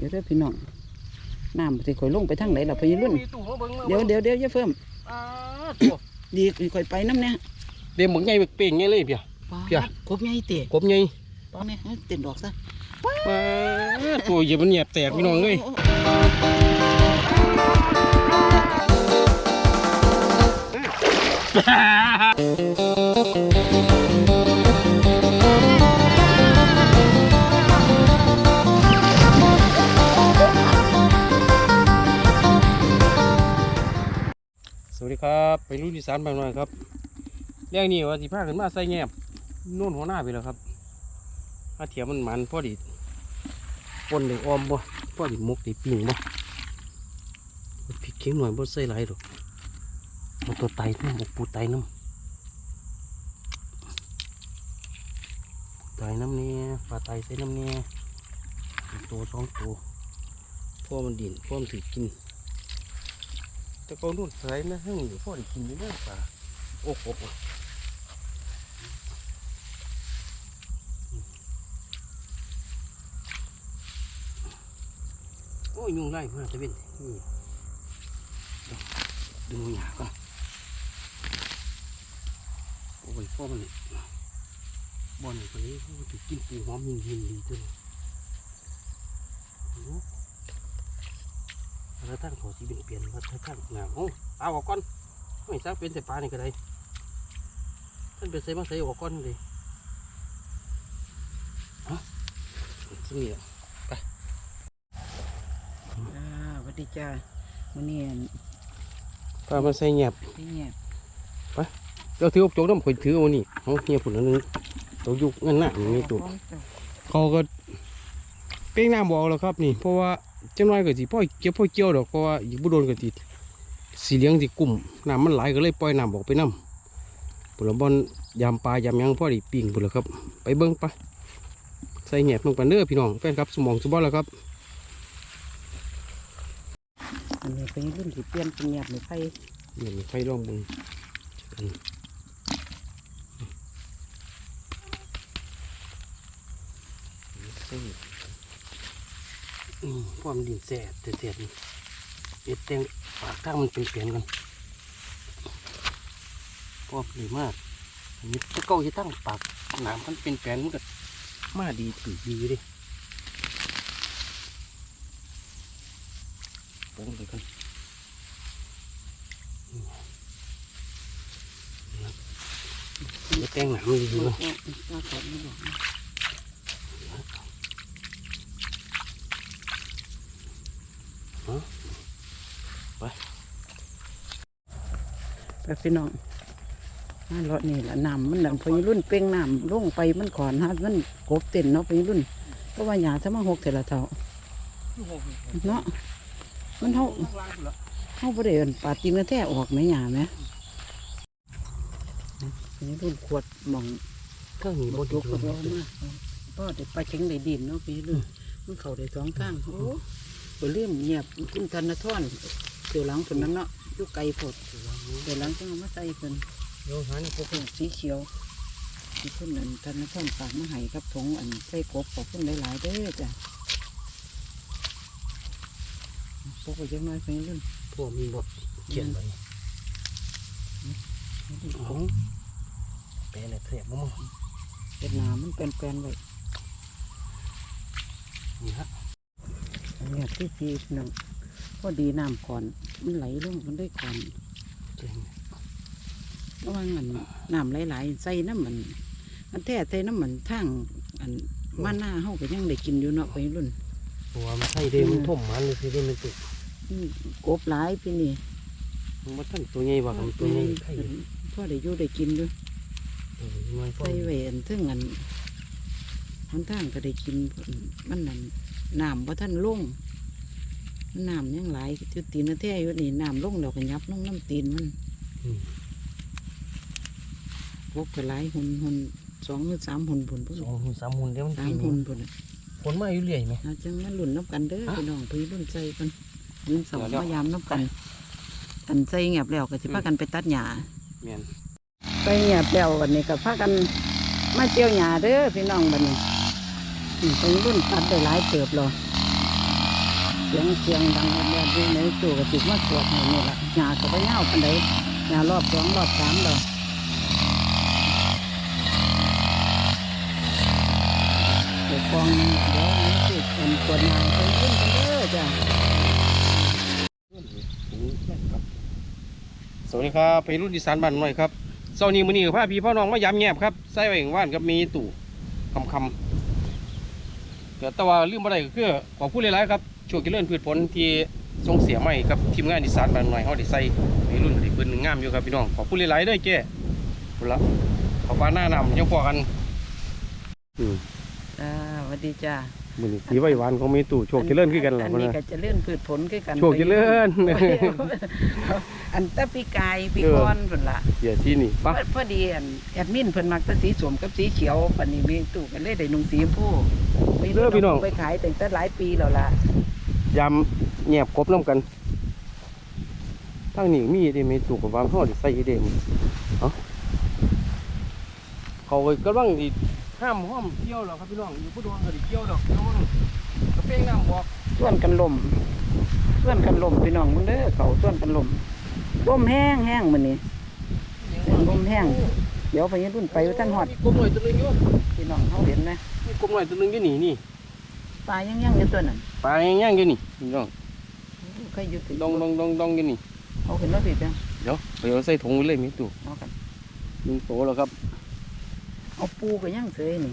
เดี๋ยวเด้อพี่น้องน้ำสิข่อยลงไปทางไหนล่ะพี่รุ่นมีตู้มาเบิ่งมาเดี๋ยวเดี๋ยวเดี๋ยวอย่าเฟิ่มอ่าตัวดีข่อยไปน้ำเนี่ยเดี๋ยวหมึงใหญ่เป่งไงเลยเพียเพี้ยกบใหญ่เตะกบใหญ่ป้องเนี่ยให้เต็มดอกซะมาตัวเหยียบมันเหยียบแตกพี่น้องเอ้ยโโดีครับไปรุ่นที่สามบางหน่อยครับเรื่องนี้ว่าสิพาขึ้นมาใส่แงบโน่นหัวหน้าไปแล้วครับถ้าเทียมมันมันพอดีปนเลยออมบ่พอดีมกดีปิ่งบ่พริกเค็มหน่อยบ่ใส่หลายหรอกเอาตัวไตน้ำเอาปูไตน้ำไตน้ำเนี่ยปลาไตใส่น้ำเนี่ยตัวสองตัวพ่อมันดินพ่อมันถือกิน แต่ก็นู่นใส่นะให้หนูพ่อได้กินอยู่เด้อป่าโอ้โหโอ้ยยุงไล่มาตะเวนนี่ดึงหยาก่อนโอ้ยพ่อมันบอลคนนี้เขาจะกินปูหอมยินยินดีตัวนี้โอ้ แล้วท่านเขาที่เป็นเปลี่ยนว่าท่านหนาวโอ้เอาออกก่อนไม่ซักเป็นแต่ปลานี่ก็ได้ท่านเป็นใส่มาใส่ออกก่อนเลยเอะที่นี่แหละอ่าสวัสดีจ้าวันนี้ปลามาใส่เงียบพี่เงียบเราถืออบโจกน้ำข่อยถือเอานี่เอาเงียบผุนอันนึงตัวยุกเงินหน้าอย่างนี้ตัวเขาก็ เป้งน้ำบอกแล้วครับนี่ เพราะว่าจังน้อยก็สิพ่อยเก็บพ่อยเกี่ยวดอกเพราะว่าอีกบุโดนก็สิสีเลี้ยงสิกลุ่มน้ำมันไหลก็เลยปล่อยน้ำออกไปน้ำปุระบอนยามปลายามหยังพ่อไดีปิ่งปุระครับ ไปเบิ้งปะใส่แหบลงไปเด้อพี่น้องแฟนครับสมองสมบอลแล้วครับอันนี้เป็นรุ่นที่เปลี่ยนเป็นเงียบหรือไฟเดี๋ยวมีไฟลองเบิ้งอันใส่อืม พวกมันดินแสบแสบนี่เอ็ดแตงปากข้างมันเป็นเปลี่ยนกันพอบดีมากอันนี้ถ้าเก้าจะตั้งปากหนามมันเป็นแปลนมันก็มาดีถือดีเลยปงไปกันจะแต่งหนามดีเนาะ โหตาขอดไม่บอกนะ ไป ไปพี่น้องมาเลาะนี่แหละน้ำมันดังพอรุ่นเป้งน้ำลงไปมันขอนฮะมันกบเต้นเนาะพอรุ่นเพราะว่าหยาถ้ามาหกเทละเท่าเนาะมันเท่าเท่าประเดี๋ยวปาดจริงแท้ออกไหมหยาไหมพอรุ่นขวดหมองก็มีบบนดยยกกเลก็ยร้อนมากพ่อเด็กปลาเช็งได้ดินเนาะพี่ลูกมันเข่าได้สองข้างโอ้บ่เลี่ยมเงียบคุณธนทรเดี๋ยวหลังคนนั้นเนาะ อยุกไก่ผดเดี๋ยวหลังต้องเอามาใส่เพิ่นโยหานี่พวกเพิ่นสีเขียวที่คนนั้นธนทรฝากมาให้ครับถงอันใส่กบขอบคุณหลายๆเด้อจ้ะพวกไปจังน้อยเพิ่นรุ่นพวกมีบทเขียนไว้ของแปลอะไรเสียบมั้งเวียดนามมันเป็นแปลนๆไว้นี่ฮะอันเนี้ยที่พี่น้อง พอดีน้ำก่อน มันไหลลงมันได้ก่อนเจ๋งเพราะว่างันน้ำไหลๆใส่น้ำมัน มันแท้ใส่น้ำมันทั้งอันมาหน้าเฮาก็ยังได้กินอยู่เนาะไปรุ่นเพราะว่ามันใช่เด้มันท่มมันเลยสิเด้มันตุกอืมกบหลายพี่นี่มันบ่ทันตัวใหญ่ว่ามันตัวใหญ่ไข่พ่อได้อยู่ได้กินอยู่เออมันพ่อใส่ไว้อันถึงอันมันทางก็ได้กินมันนั่นน้ำบ่ท่านลงมั นน้ำยังหลายจุดตีนนะแท้อยู่นี่น้ำลงแล้วก็ยับลงน้ำตีนมันอืมกบก็หลายหุ่นหุ่นสองหรือสามหุ่นพุ่นพุ่นสองหุ่นสามหุ่นเดี๋ยวมันสามกินหุ่นพุ่นน่ะผลมาอยู่เรื่อยไหมเราจังมาหลุ่นน้ำกันเด้อฮะพี่น้องพี่รุ่นใจกันยืนสองเดี๋ยวมายามน้ำกันอันใจเงียบแล้วก็สิพากันไปตัดหญ้าแม่นไปเงียบแล้ววันนี้ก็พากันมาเจียวหญ้าเด้อพี่น้องบัดนี้อืมไปรุ่นตัดได้หลายเติบเลยเสียงเสียงดังแบบนี้ในตู้ก็ติดมาสวดให้นี่ละหญ้าก็ไปเงาปันใดหญ้ารอบสองรอบสามแล้วเดี๋ยวกองเดี๋ยวนี่สิเป็นตัวหญ้าไปยื่นกันเด้อจ้ะสวัสดีครับไปรุ่นดิสานบ้านหน่อยครับเสาร์นี้มื้อนี้กับพาพี่พ่อน้องมายามแงบครับใส่ไว้ข้างบ้านกับมีตู่คำคำเดี๋ยวแต่ว่าลืมอะไรก็คือขอพูดหลายๆครับ ช่วงเจริญพืชผลที่ส่งเสียใหม่กับทีมงานดิสานบ้านหน่อยเขาได้ใส่ไปรุ่นได้ปืนงามอยู่ครับพี่น้องขอพูดหลายๆเด้วยเจ้พุ่นละขอปลาหน้านำยังพอกันอืมจ้าสวัสดีจ้ามือนี้สีไว้หวานของมีตู่โชคเจริญขึ้นกันหรออันพุ่นนี้นะก็จะเลื่อนพืชผลขึ้นกันโชคเจริญอันแตะปีกายปีเออก้อนเพิ่นละเดี๋ยวที่นี่ปะพอดีอันแอดมินเพิ่นมักแต่สีสวมกับสีเขียวปันนี้มีตู้กันเลยได้นุ่งสีชมพูไปเด้อพี่น้องไปขายตั้งแต่หลายปีแล้วล่ะ ยำแงบกบน้ำกันทั้งนี้มีได้มีตู่กับวางห่อได้ใส่เด้มเอ้าเขาก็กำลังอีห้ามห้อมเกี่ยวแล้วครับพี่น้องอยู่ผู้โดนก็ได้เกี่ยวดอกระวังกระเป้งน้ำบอกส่วนกันลมส่วนกันลมพี่น้องมึงเด้อเขาส่วนกันลมลมแห้งแห้งมื้อนี้ลมแห้งเดี๋ยวไปยืนรุ่นไปว่าท่านฮอดมีกลมหน่อยตัวหนึงอยู่พี่น้องเขาเห็นนะมีกลมหน่อยตัวหนึงอยู่นี่นี่ ปลายังยังอยู่ตัวนั้นปลาย่างๆอยู่นี่พี่น้องใครอยู่ติดองดองดองดองอยู่นี่เขาเห็นแล้วผิดจังเดี๋ยวไปเอาใส่ถุงไว้เลยมีตู่เอากันหนึ่งโตแล้วครับ เอาปูก็ยังเสยนี่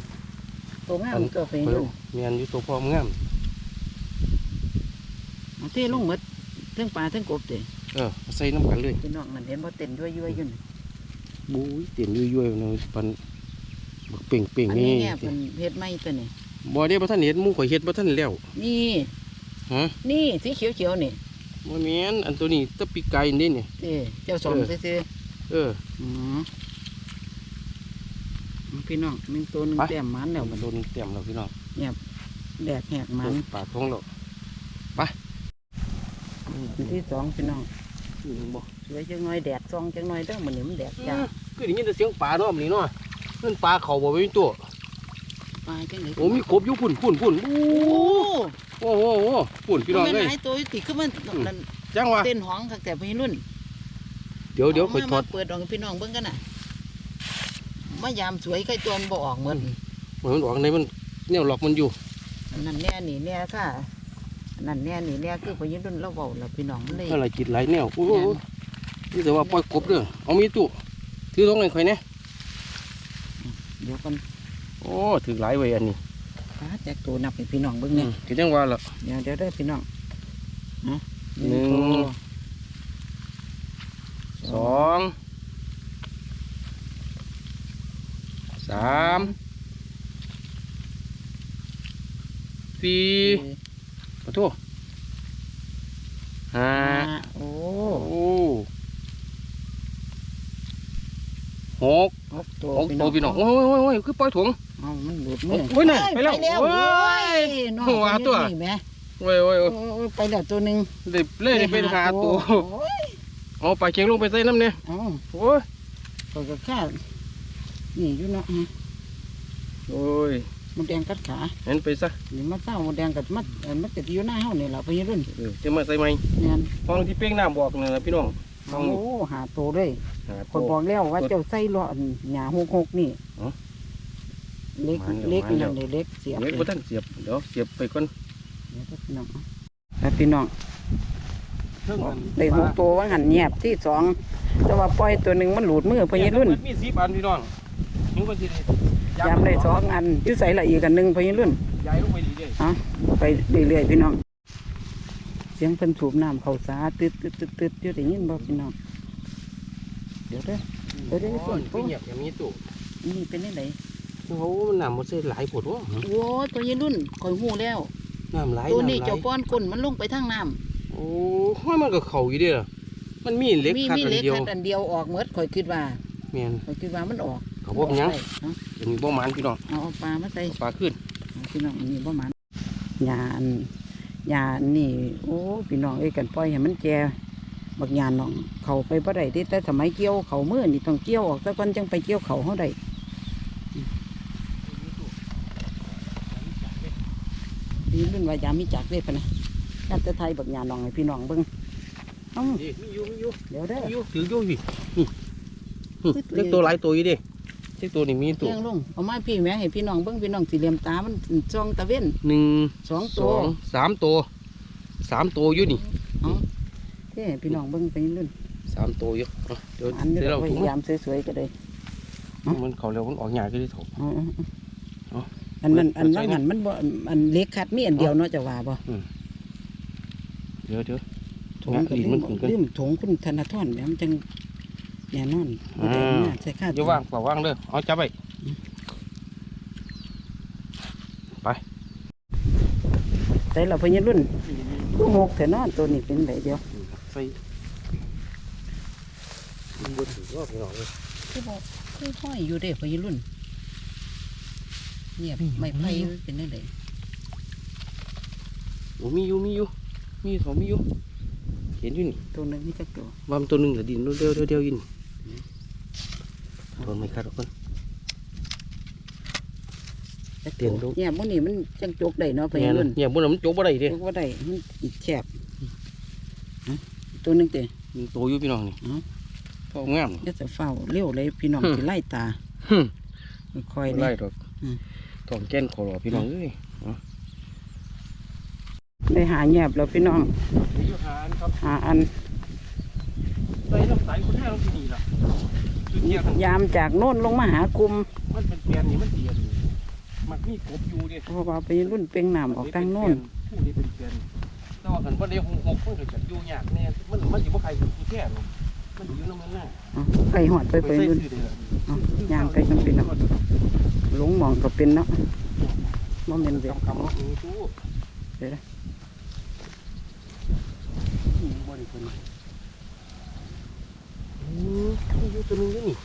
ตัวงามตัวไปไปดูเอาเมียนอยู่ตัวพร้อมงามเอาเทลงหมดเทั้งปลาเทั้งกบเด้เออเอาใส่น้ำกันเลยพี่น้องมันเห็นบ่เต้นด้วยด้วยๆอยู่นี่บุ้ยเตียนยุ่ยๆเนาะปันบักเป่งเป่งอันนี่นี้แง่เพิ่นเฮ็ดไม้ตัวนี้ บ่ได้บ่ท่านเห็นหมุ้งข่อยเฮ็ดบ่ท่านแล้วนี่ฮะนี่สีเขียวๆนี่บ่แม่นอันตัวนี้ตะปีกไก่นี่นี่เด้เจ้าสมเออซื่อเออๆอืมพี่น้องมีตัวหนึงไปแต้มมันแล้วมัมันนโดนเต็มแล้วพี่น้องแดกแหกมันโดนปากท้องแล้วอันที่สองพี่น้องนี่บ่สวยจังน้อยแดดซองจังน้อยเด้อมันนี่มันแดดจ้าคือได้ยินแต่เสียงปลาเนาะมื้อนี้เนาะนั่นปลาเขาบ่มีตัว ปลาจังได๋โอ้มีกบอยู่พุ่นพุ่นพุ่นโอ้โอ้โหโอ้โหพุ่นพี่น้องมันเอ้ยหลายตัวอยู่ติคือมันนั่นจังวะเต้นห้องคักแต่พี่รุ่น เดี๋ยวเดี๋ยวข่อยมาถอดมาเปิดออกให้พี่น้องเบิ่งกันน่ะมายามสวยใครตัวมันบ่ออกหมดเหมือนมันออกในมันเนี่ยหลอกมันอยู่อันนั้นแน่นี่แน่ค่ะอันนั้นแน่นี่แน่คือพี่รุ่นเราเว้าแล้วพี่น้องมันเลยอะไรกินหลายแนวโอ้โหนี่แต่ว่าปล่อยกบเด้อเอามีตู้ถือตรงไหนข่อยแน่เดี๋ยวกัน โอ้ถือหลายไว้อันนี้หาแจกตัวนับให้พี่น้องเบิ่งอืเนี่ยมก็จังว่าล่ะเดี๋ยวเดี๋ยวได้อพี่น้องนะหนึ่งตัวสองสามสี่ขอโทษห้าห้าโอ้โอ้หกหกตัวหกตัวพี่น้องโอ้ยโอ้ยโอ้ยคือปล่อยถุง เอามันหลุดโอ้มือยโอ้ยน่ะไปแล้วไปแล้วโอ้โอ้ยยน้องหัวตัว นี่แหม่โอ้ยโอ้ยโอ้ยโอ้ยไปแล้วตัวหนึ่งได้เลยได้เป็นหาตัวโอ้ยเอาปลาเค็งลงไปใส่น้ำเนี่ยเอาโอ้ยก็ก็แค่นี่อยู่เนาะฮะโอ้ยมดแดงกัดขาเห็นไปซะนี่มาเศร้ามดแดงกัดมัดเอ่อมันติดอยู่หน้าเฮานี่แหละพี่รุ่นเออจะมาใส่ไหมเนี่ยฟองที่เป้งน้ำบอกนี่นล่ะพี่น้องฟองโอ้หาตัวเลยหาคตันว บอกแล้วว่าเจ้าใส่ล้ออันหญ้าหกหกนี่อ๋อ เล็กมาแล้วเล็กมาแล้วนั่นนี่เล็กเสียบเล็กเลยบ่ทันเสียบเดี๋ยวเสียบไปก่อนเดี๋ยวพี่น้องแล้วพี่น้องเครื่องมันได้หกตัวว่าหันเงียบที่สองแต่ว่าปล่อยตัวหนึ่งมันหลุดมือพี่รุ่นมีสิบอันพี่น้องนึกว่าสิได้ยามได้สองอันอยู่ใส่ละอีกอันหนึ่งพี่รุ่นย้ายลงไปดีเด้เอาไปเรื่อยๆพี่น้องเสียงเพิ่นสูบน้ำเข้าสาตึดตึดตึดตึดอยู่ได้ยินบ่พี่น้องเดี๋ยวเด้อเดี๋ยวเดี๋ยวโอ้ยเดี๋ยวเงียบอย่างนี้ตู้นี่เป็นยังไง โอ้โหมันน้ำมันใส่หลายปวดวะโอ้ยตัวยีรุ่นคอยหูแล้วน้ำหลายตัวนี้ำหลยเจ้าป้อนก้นมันลงไปทางน้โอ้ยมันก็เข่าอยู่เด้อมันมีำเหล็กมีขัดมีอันเล็กเดียวขัดอันเดียวออกเมดคอยคิดว่าแม่นคอยคิดว่ามันออกเขาบอกหยังเอาอันนี้บ่หมานพี่น้องเอาเอาปลามาใส่ปลาขึ้นเอาพี่น้องอันนี้บ่มันยาอันยาอันนี่โอ้พี่น้องเอ้ยกันปล่อยให้มันแก่บักยาน้องเขาไปบ่ได้เด้แต่สมัยเกี่ยวเขามือนี่ต้องเกี่ยวออกซะก่อนจังไปเกี่ยวเขาเฮาได้ นี่รุ่นว่ายามีจักเด้ปะนะอยาจะไทยบักหยาหนองให้พี่น้องเบิ่งเอ้านี่มีอยู่มีอยู่เดี๋ยวเด้อมีอยู่ถืออยู่พี่นี่นี่เล็กตัวหลายตัวอยู่เดิเล็กตัวนี่มีตัวเที่ยงลงเอามาพี่แม่ให้พี่น้องเบิ่งพี่น้องสิเหลี่ยมตามันจ้องตะเว้นหนึ่งสองสตัวองสามตัวสามตัวอยู่นี่เอาเท่ให้พี่น้องเบิ่งไปรุ่นสามตัวอยู่เอาเดี๋ยวอันนี้เดี๋ยวเราพถุงยายามสวยๆก็ได้มันเขาเร็วมันออกหยาก็ได้ถูก อาเอาเอาเอาอันนั้นอันเปินั้ดนใส่หันมันบ่อันเล็กคัดมีอันเดียวเนาะจะว่าบ่เดี๋ยวเดี๋ยวถุงนะก็ลิ้นมันขึ้นกันลืมถุงคุณธนาธรเนี่ยมันจังแน่นอนอ่าบ่ได้มาใส่ค่าอย่าว่างเปล่าว่างเลยเอาจับไปใส่เราพยรุ่นผู้หกแต่นอนตัวนี้เป็นไดเดียวใส่มันบนถือว่าพี่น้องเลยคือบ่คือห้อยอยู่เด้พยรุ่น เงียบไม่ไปเป็นจังไดโอ้มีอยู่มีอยู่มีอยู่สองมีอยู่เห็นอยู่นี่ตัวหนึงนี่จักตัววามนตัวหนึ่งเหลือดินเดียวเดียวเดียวอยินโดนไม่ขาดหรอกคนจักเตียนตัลูวกเนี่ยมื้อนี้มันจังจกได้เนาะพเนี่ยยนะรุ่นเนี่ยบนนั้นมันโจกบ่ได้เด้จกบ่ได้มันแคบฮะตัวหนึงเตะมีตัวอยู่พี่น้องนี่อ๋อพองามจะจะเฝ้าเร็วเลยพี่น้องฮึสิไล่ตาฮึค่อยบ่ๆไล่นี่ดอกอืม ทองแก้นขอรอพี่น้องเอ้ยได้หาแยบแล้วพี่น้องมีอยู่หานครับหาอันใส่น้ำใสคนแท้เราที่นี่ล่ะจุดเทียนยามจากโน่นลงมาหากลุ่มมันเป็นเปลี่ยนนี่มันเปลี่ยนมันมีกบอยู่เด้เพราะว่าไปรุ่นเป่งน้ำออกทางโน่นผู้นี้เป็นเปลี่ยนแต่ว่าคันบ่ได้หกหกมันก็จะอยู่ยากแน่มันมันสิบ่ใครอยู่แท้หรอก มันอยู่นำมันน่ะอ๋อไก่หอดไปไปรุ่นใส่ซื้อได้ล่ะอ๋อย่างไปกันพี่น้องหลงหมองก็เป็นเนาะบ่แม่นเด็กคำคำมีตู้เดี๋ยวนะนี่บ่ได้เพิ่นอืมมีอยู่ตัวหนึงเด้อนี่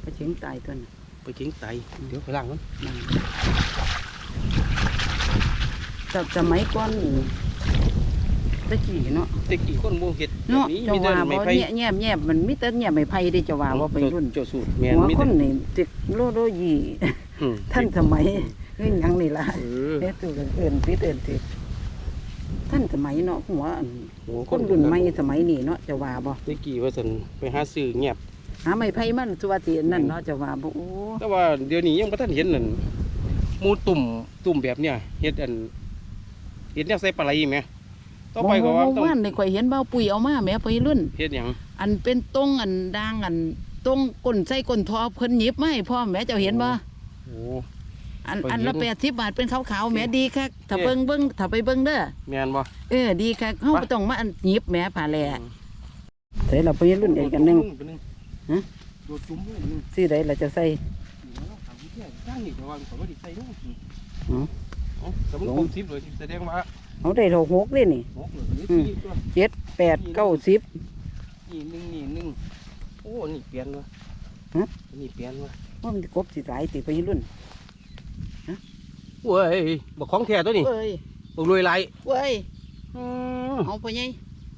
ไปเชิงตายตัวน่ะไปเก่งไตเดี๋ยวไปล้างมันนั่นแต่สมัยก่อนนี่ ตะกี้เนาะแตะกี้คนบ่เฮ็ดเนาะแบบนี้เจ้ามีแต่ว่าไม้บ่ไผ่แง่แง่ๆมันมีแต่แง่ไม้ไผ่เด้เจ้าว่าว่าไปรุ่นเจ้าสูตรแม่นหัวมีคแต่นนี่เทคโนโลยีอืมท่านสมัยเรื่องหยังนี่ล่ะเออเนี่ยตัวเอื่นพิษเอื่นติท่านสมัยเนาะหัวอันหัวคนรุ่นใหม่สมัยนี้เนาะจะว่าบ่ตะกี้ว่าซั่นไปหาซื้อเงียบหาไม้ไผ่มันสวัสดีนั่นเนาะจะว่าบ่โอ้แต่ว่าเดี๋ยวนี้ยังบ่ทันเห็นนั่นหมูตุ่มตุ่มแบบเนี้ยเฮ็ดอันเฮ็ดแนวใส่ปลาไหลแหม ต่อไปก็ว่าเมื่ต้องอวานนี่ข่อยเห็นเบ้าปุ๋ยเอามาแหม่ไปรุ่น เฮ็ดหยังอันเป็นตรงอันด่างอันตรงก้นใส่ก้นทอเพิ่นหยิบมาให้พ่อแหม่เจ้าเห็นบ่โอ้ อันข่อยอันละเห็น80บาทเป็นขาวๆแหม่ดีคักถ้าเบิ่งเบิ่งถ้าไปเบิ่งเด้อแม่นบ่ เออดีคักเฮาไป บ่ต้องมาอันหยิบแหม่ผ่าแลใส่ละไปรุ่นเองกันนึง ฮะโดดจุ่มมือนึงสิได้ล่ะจะใส่ ถามพี่แท้สร้างนี่แต่ว่าเขาบ่ได้ใส่เนาะอ๋อเอ้าแต่มันคงสิบเลยแสดงว่า เอาได้เท่าหกเลยนี่หกเลยนี่สี่ตัวเจ็ดแปดเก้าสิบนี่หนึ่งนี่หนึ่งโอ้นี่เปลี่ยนวะฮะนี่เปลี่ยนวะว่ามันจะกบสิหลายติไปรุ่นเว้ยบอกของแท้ตัวนี้เว้ยบอกรวยไรเว้ยอืมเอาไปไง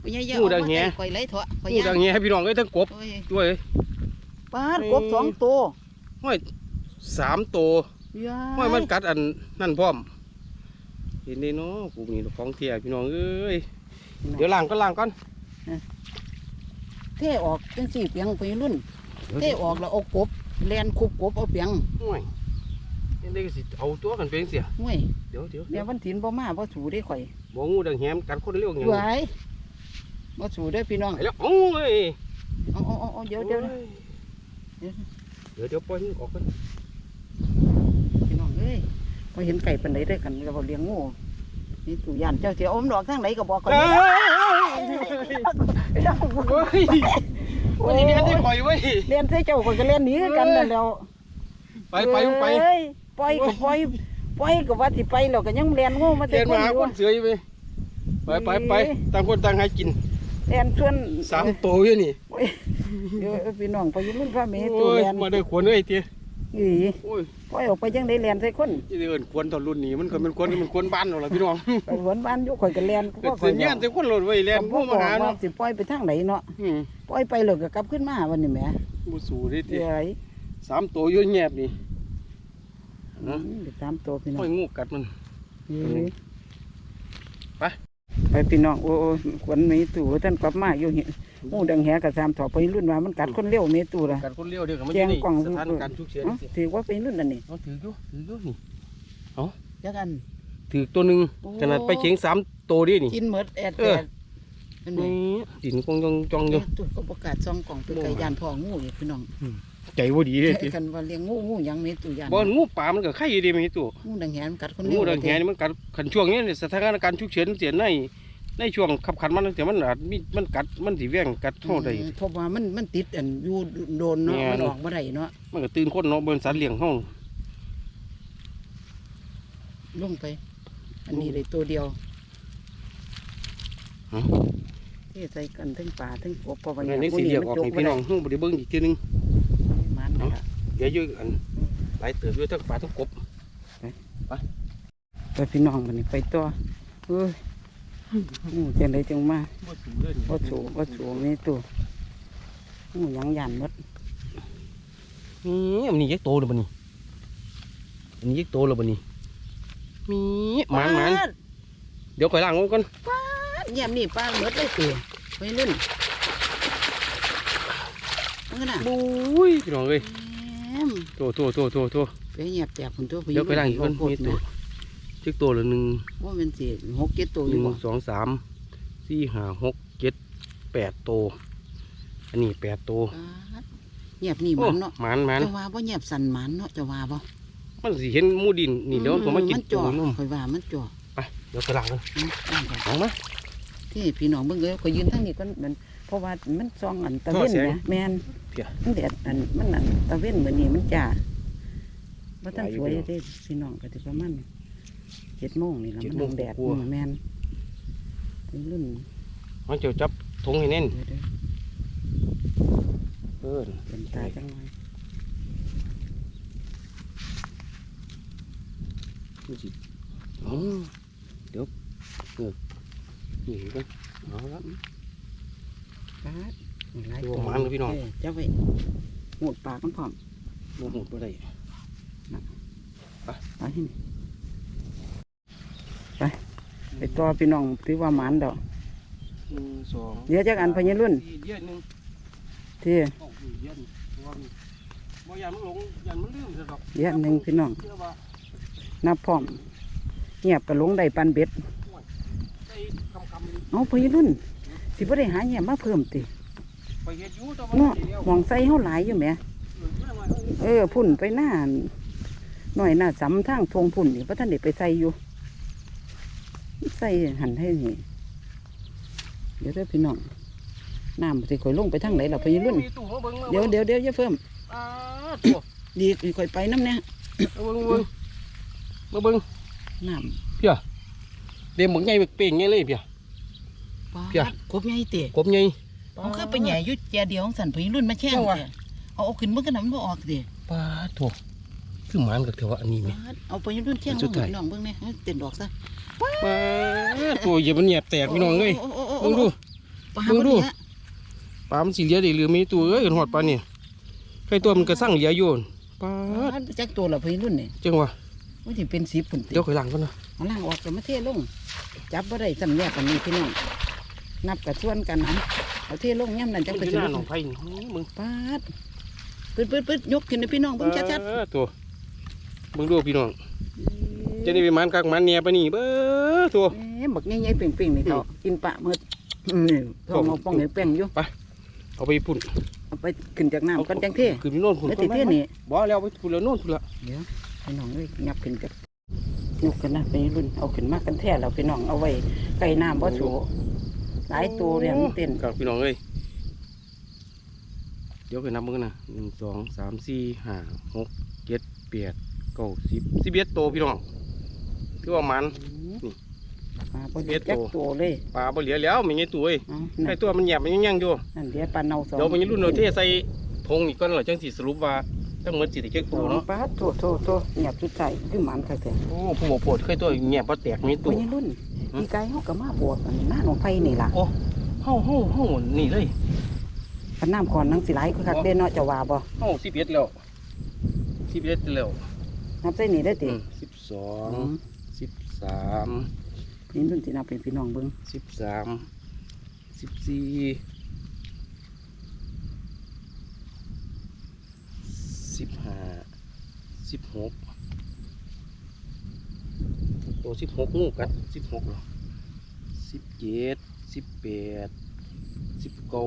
ไปไงอย่างูเอาดังมาแหใส่ข่อยไหลเถอะข่อยนี่ย่าดังเงี้ยให้พี่น้องเอ้ยทั้งกบเว้ยด้วยปาดกบสองตัวห้อยสามตัวย้าห้อยมันกัดอันนั่นพร้อมเห็นนี่เนาะกูมีของแท้พี่น้องเอ้ยเดี๋ยวล้างก็ล้างก่อนเท่ออกจังสี่เปียงไปรุ่น เท่ออกแล้วเอากบแลนคุบกบเอาเปียงห่วยยังได้ก็สิเอาตัวกันเป็นเสียห่วยเดี๋ยวเดี๋ยวเดี๋ยววันถินบ่มาบ่สูได้ข่อยบ่งูดังแหมกัดคนเร็วอย่างไหวบ่สูได้อพี่น้องไปแล้วโอ้ยเอาเอาเอาเอาเดี๋ยวเดี๋ยวเดี๋ยวเดี๋ยวเดี๋ยวปล่อยมันออกกันพี่น้องเอ้ย พอเห็นไก่ปันไดได้อกันเราเลี้ยงงูนี่ตู่ย่านเจ้าเสียอมดอกทางไหนก็บอกก่อนเอ้ยเจ้าเฮ้ยวันนี้เรียนที่ปล่อยไว้ยเรียนใส่เจ้าคนก็เรียนหนีคือกันนั่นแหล้วไปไปมึงไปเอ้ยปล่อยก็ปล่อยปล่อยก็ว่าสิไปแล้วก็ยังเรียนงูมาเรียนคมานหาอยู่คนเสืออยู่ไปไปไปไปต่างคนต่างให้กินเรียนส่วนสามโตอยู่นี่โอ้ยเดี๋ยวพี่น้องไปอยุ่รุ่นพระเมตุโอ้ยเรียนมาได้ขวนเลยเตี้ยอีโอ้ย ปล่อยออกไปยังได้เรียนใส่คนยี่เดินขวนตอนรุ่นนี้มันก็เป็นขวนมันขวนบ้านเราละพี่น้องไปหวนบ้านอยู่ข่อยก็เรียนเป็นเสียงานแต่คนหล่นไว้เรียนพวผู้กมาหาว่าเนาะสิปล่อยไปทางไหนเนาะอืมปล่อยไปแล้วก็กลับขึ้นมาวันนี้แหมบุสูได้เดี๋เตี้ยยวอะไรสามโตอยู่แงบนี่อืมเดี๋ยวตามตัวพี่น้อห้งอยงูกัดมัน เอ้ยไป ไปพี่น้องโอ้ยขวัญเมตู่ท่านกลับมาอยู่เห็น หมูดังแหกับสามถอไปรุ่นว่ามันกัดคนเลี้ยวเมตู่ละการคนเลี้ยวเดียวกันมันแจ้อยู่งนี่กล่องสถานการณ์ฉุกเฉินเอ้าสิถือว่าเป็นรุ่นนั่นนี่เอาถืออยู่ถืออยู่นี่ยักอัน ถือตัวหนึ่งโอ้ ขนาดไปเชียงสามตัวดินี่ กินหมดแอดเอแออดอันนี้นี่ดินกองจองจองอยู่ ตุดก็ประกาศซองกล่องไปไก่ยานพ่องูอีกพี่น้องใจว่าดีเลยกันว่าเลี้ยงงูงูหยังเมตู่ยานบอลงูป่ามันก็ไข่อยู่ดีมีตัวงูดังแหมันกัดคนงูเลี้ยวดังแหนี่มันกัดขันช่วงนี้เนี่ยสถานการณ์ฉุกเฉินเสียใน ในช่วงขับขันมันแต่มันอาจมีมันกัดมันสิแว่งกัดเท่าใดอืมเพราะว่ามันมันติดอันอยู่โดนเนาะแม่น มันออกบ่ได้เนาะมันก็ตื่นคนเนาะบนสัตว์เลี้ยงห้องลงไป อันนี้เลยตัวเดียวที่ใส่กันทั้งป่าทั้งกบเพราะว่าในสีเดียวออกให้พี่น้องหูบริเบิ้งอีกทีหนึง มันนะเดี๋ยวอยู่อันหลายเติบอยู่ทั้งปลาทั้งกบ ไปพี่น้องมันนี่ไปตัวเอ้ย งูจังไดจังมาบ่สูเลยบ่สูบ่สูนี่ตัวงูหยังยันหมดนี่มันนี่ยักษ์โตเลยบ่นี่อันนี้ยักษ์โตเลยบ่นี่มีหมานหมานเดี๋ยวข่อยล้างมันก่อนเยี่ยมนี่ป้าหมดเลยตัวไปรุ่นมันน่ะบุ้ยพี่น้องเอ้ยแหมโตโตโตโตโตไปเงียบแตกคนตัวไปเดี๋ยวข่อยล้างอีกก่อนมีตัว จึกโตละหนึ่งว่ามันสิหกเจ็ดตัวอหยู่นึ่งบ่สองสามสี่ห้าหกเจ็ดแปดโตอันนี้แปดโตป๊าดเงียบนี่โอ้มันเนาะหมานหมานจะว่าบ่เงียบสั่นหมันเนาะจะว่าบ่มันสิเห็นหมูดินนี่เดี๋ยวผมมากินมันตัจ่อวนุ่มค่อยว่ามันจ่อไปเดี๋ยวข่อยล้างเลยอืมนั่นแหละเอามาที่พี่น้องเบิ่งเลยก็ยืนทางนี้ก็มันเพราะว่ามันซองอันตะเว้นท่อแสงนะแม่นเพียมันแดดอันมันอันตะเว้นเหมือนนี้มันจ้าบ่ทันหลายอยู่สวยพี่น้องเด้พี่น้องก็สิประมาณ7โมงนี่ล่ะ เจ็ดมันโมงนั่งแดดกว่าอืมแม่นเป็นรุ่นมันจะจับทงให้แน่นเดี๋ยวเดี๋ยวเอิ้นเป็นตาจังหน่อยดูสิอ๋อเดี๋ยวเออนี่กันเอาละป๊าดนี่หลายโอ้ตัวมันเลยพี่น้องเจับไว้หูดปากมันพร้อมโมโหดบ่ได้ไปให้นี่ไป ไปต่อพี่น้องถือว่าหมานดอกหนึ่งสองเดี๋ยวจักอันพญรุ่นสี่เดือนหนึ่งที่โอ้โหเดือนเพราะว่ามันบ่ยันมันหลงยันมันลืมซะดอกเดี๋ยวหนึ่งพี่น้องเชื่อว่านับพร้อมเงียบกระลงได้ปันเบ็ดได้คำคำๆนี่เอาพญรุ่น สิบ่ได้หาเงียบมาเพิ่มติไปเฮ็ดอยู่แต่ว่าเนาะได้แล้วหมองใส่เฮาหลายอยู่แหมเออเมื่อหน่อยเอาเออพุ่นไปหน้าหน่อยหน้าสำทางทวงพุ่นนี่พระท่านเด็ไปใส่อยู่ ใส่หันให้นี่เดี๋ยวเด้อพี่น้องน้ำสิข่อยลงไปทางไหนล่ะพญรุ่นมีตู้มาเบิ่งมาเดี๋ยวเดี๋ยวเดี๋ยวอย่าเพิ่มอ่าตัวดีข่อยไปน้ำเนี่ยมาเบิ่งมาเบิ่งมาเบิ่งน้เพียเดี๋ยวหมึกใหญ่เป่งใหญ่เลยเพียำเพียกบใหญ่เตะกบใหญ่เอาคือไปแหย่อยุดแจเดียวของสันพญรุ่นมาแช่งจังหวะเตะเอาเอาขึ้นมันก็นำมันบ่ออกเตะปลาถูก คือหมานกับเทวะอันนี้ไหมเอาพญรุ่นแช่งสุลดงท้ายพี่น้องเบิ่งเนี่ยให้เต้นดอกซะปลาตัวเหยียบมันเหยียบแตกพี่น้องเลยโโโอ้เบิ่งดูปลาเบิ่งดูบ่เนี่ยปลามันสีเหลือได้หรือมีตัวเอ้ยหอดปลาเนี่ยใครตัวมันก็สั่งเหลืออยู่ปลาปลาจักตัวละพญรุ่นนี่จังวะว่าสิเป็นสิบพุ่นติเดี๋ยวข่อยล้างก่อนนะเอาล่างออกแล้วมาเทลงจับบ่ได้สำแยกกันนี่พี่น้องนับกับส่วนกันนะเอาเทลงย่ำนั่นจังไปอยู่ถึหงน้าหนองไผ่นี่มึงปาดปึ๊ดปึ๊ดปึ๊ดยกขึ้นให้พี่น้องเบิ่งชัดเออตัว มึงดูพี่น้องๆจะได้ไปหมันกักหมันเนี่ยไปนี่เบ้อตัว เอ๊ะบักใหญ่ๆเป่งๆนี่เถาะกินปะหมืดอืมนี่ทองเอาป้องให้แป้งอยู่เอาไปปุ่น เอาไปขึ้นจากน้ำกันจังเทคือพี่โน่นพุ่นแล้วติเทนี่บ่แล้วไปพุ่นแล้วโน่นพุ่นละเดี๋ยวพี่น้องเอ้ยยับขึ้นกับยกกันนะไปรุ่นเอาขึ้นมากันแท้แล้วพี่น้องเอาไว้ใกล้น้ำบ่สูหลายตัวเรียงเต้นกับพี่น้องเอ้ยเดี๋ยวไปนับมึงกันนะหนึ่งสองสามสี่ห้าหกเจ็ดแปด เก้าสิบสิบเอ็ดตัวพี่น้องคือว่ามันนี่ปลาบ่ได้จักตัวเลยปลาบ่เหลือแล้วไม่ไงตัวเอ้ยเอาไอ้นั่นตัวมันหยาบมันยังยังอยู่นั่นเดี๋ยวปลาเนาสองเดี๋ยวมันรุ่นเราเทใส่ทงอีกก่อนเราจังสิสรุปว่าทั้งหมดสิได้เจ็ดตัวเนาะปลาโถโถโถเงียบจุดใจคือหมันค่ะแต่โอ้ผู้บ่ปวดเคยตัวหยาบบ่แตกมีตัตัว วนี้รุ่นหืมพี่ไก่เขาก็มาบวชอันหน้าหนองไผ่นี่ล่ะโอ้เฮาเฮาเฮานี่เลยพันน้ำก่อนนังสิไหลคือคักเด่นเนาะจะว่าบ่เฮาสิบเอ็ดแล้วสิบเอ็ดแล้ว นับใส่นี่ได้ติสิบสองอืมสิบสามนี่รุ่นสินับเป็นพี่น้องเบิ่งสิบสามสิบสี่สิบห้าสิบหกตัวสิบหกงูกัดสิบหกหรอสิบเจ็ดสิบแปดสิบเก้า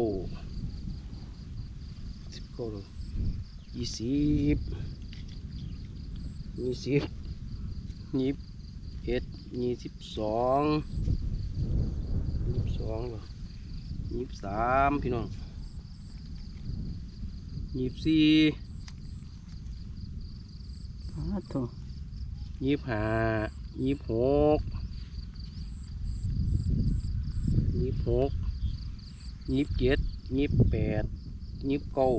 สิบเก้าเลยยี่สิบ ยี่สิบยี่สิบเอ็ดยี่สิบสองยี่สิบสองหรอยี่สิบสามพี่น้องยี่สิบสี่อ๋อโถยี่สิบห้ายี่สิบหกยี่สิบหกยี่สิบเจ็ดยี่สิบแปดยี่สิบเก้า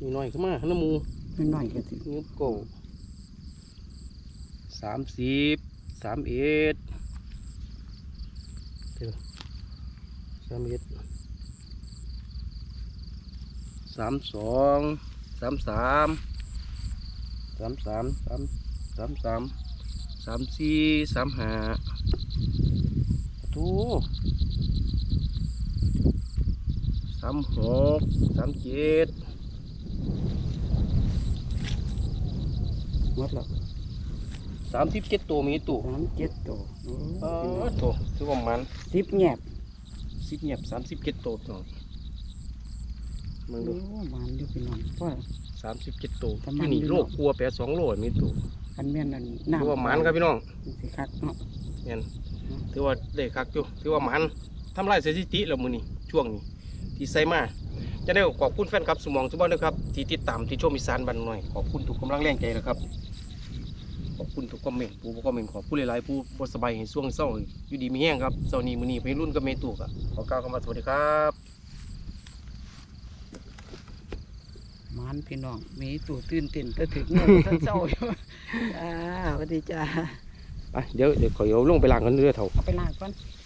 นี่น้อยขึ้นมาน้ำมู หน้อยๆก็สิยี่สิบเก้สามสิบสามเอ็ดเดี๋ยวสามเอ็ดสามสองสามสามสามสามสามสามสามสามสี่สามห้าทูสามหกสามเจ็ด หมดแล้วสามสิบเจ็ดตัวมีตัวสามเจ็ดโตโอ้เออโถถือว่ามันสิบแงบสิบเงียบสามสิบเจ็ดตัวพี่น้องมึงโอ้ดูมันอยู่พี่น้องเพราะสามสิบเจ็ดตัวประมาที่ณนี่นี้โลกกลัวแปดสองโลมีตัวคันแม่นนั่นถือน้ำว่ามันครับพี่น้องสิคักเนาะเนี่ยถือว่าได้คักอยู่ถือว่ามันทำลายสถิติแล้วมือนี้ช่วงนี้ที่ใส่มา จะได้ขอบคุณแฟนครับสมองสมบัตินะครับที่ติดตามที่ชมอีสานบันหน่อยขอบคุณทุกกำลังแรงใจนะครับขอบคุณทุกคอมเมนต์ผู้บ่คอมเมนต์ขอบคุณหลายๆผู้บ่สบายให้ช่วงเศร้าอยู่ดีมีแห้งครับเศร้านี้มื้อนี้ไปรุ่นกับเมตุกอะขอกล่าวคำว่าสวัสดีครับมันพี่น้องมีตู่ตื่นเต้นแต่ถึงเงินท่านเศร้าอยู่จ้าสวัสดีจ้าไปเดี๋ยวเดี๋ยวขอยเอาลงไปล้างกันเรื่อยเถอะเอาไปล้างก่อนเ